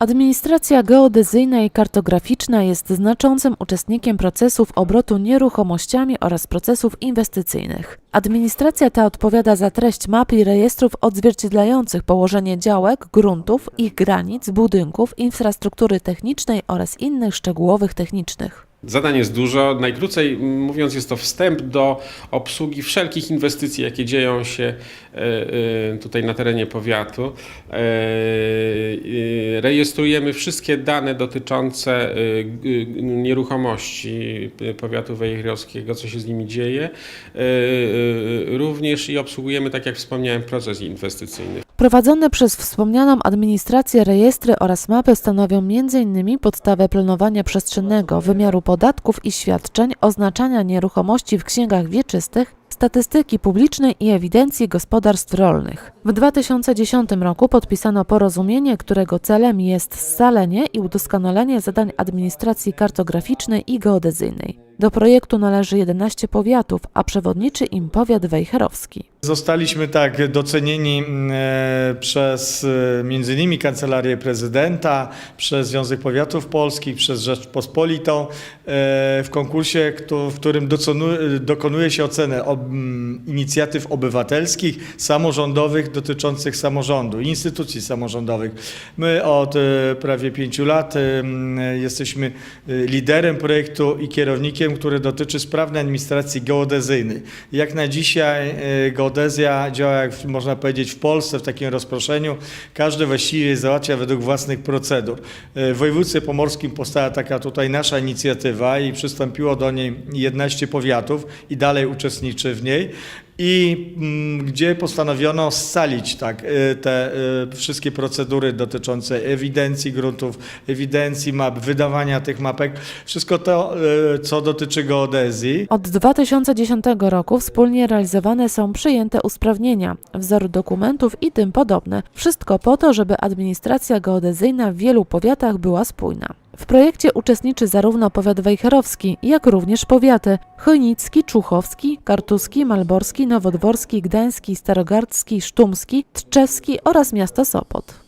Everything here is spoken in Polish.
Administracja geodezyjna i kartograficzna jest znaczącym uczestnikiem procesów obrotu nieruchomościami oraz procesów inwestycyjnych. Administracja ta odpowiada za treść map i rejestrów odzwierciedlających położenie działek, gruntów, ich granic, budynków, infrastruktury technicznej oraz innych szczegółowych technicznych. Zadań jest dużo. Najkrócej mówiąc, jest to wstęp do obsługi wszelkich inwestycji, jakie dzieją się e, e, tutaj na terenie powiatu. E, Rejestrujemy wszystkie dane dotyczące nieruchomości powiatu wejherowskiego, co się z nimi dzieje. Również i obsługujemy, tak jak wspomniałem, proces inwestycyjny. Prowadzone przez wspomnianą administrację rejestry oraz mapy stanowią m.in. podstawę planowania przestrzennego, wymiaru podatków i świadczeń, oznaczania nieruchomości w księgach wieczystych, statystyki publicznej i ewidencji gospodarstw rolnych. W 2010 roku podpisano porozumienie, którego celem jest scalenie i udoskonalenie zadań administracji kartograficznej i geodezyjnej. Do projektu należy 11 powiatów, a przewodniczy im powiat wejherowski. Zostaliśmy tak docenieni mm, e, przez e, między innymi Kancelarię Prezydenta, przez Związek Powiatów Polskich, przez Rzeczpospolitą e, w konkursie, w którym dokonuje się oceny inicjatyw obywatelskich, samorządowych dotyczących samorządu, instytucji samorządowych. My od e, prawie pięciu lat e, mm, jesteśmy e, liderem projektu i kierownikiem, który dotyczy sprawnej administracji geodezyjnej. Jak na dzisiaj geodezja działa, jak można powiedzieć, w Polsce w takim rozproszeniu. Każdy właściwie załatwia według własnych procedur. W województwie pomorskim powstała taka tutaj nasza inicjatywa i przystąpiło do niej 11 powiatów i dalej uczestniczy w niej. I mm, gdzie postanowiono scalić tak, e, te e, wszystkie procedury dotyczące ewidencji gruntów, ewidencji map, wydawania tych mapek, wszystko to, e, co dotyczy geodezji. Od 2010 roku wspólnie realizowane są przyjęte usprawnienia, wzory dokumentów i tym podobne. Wszystko po to, żeby administracja geodezyjna w wielu powiatach była spójna. W projekcie uczestniczy zarówno powiat wejherowski, jak również powiaty chojnicki, czuchowski, kartuski, malborski, nowodworski, gdański, starogardzki, sztumski, tczewski oraz miasto Sopot.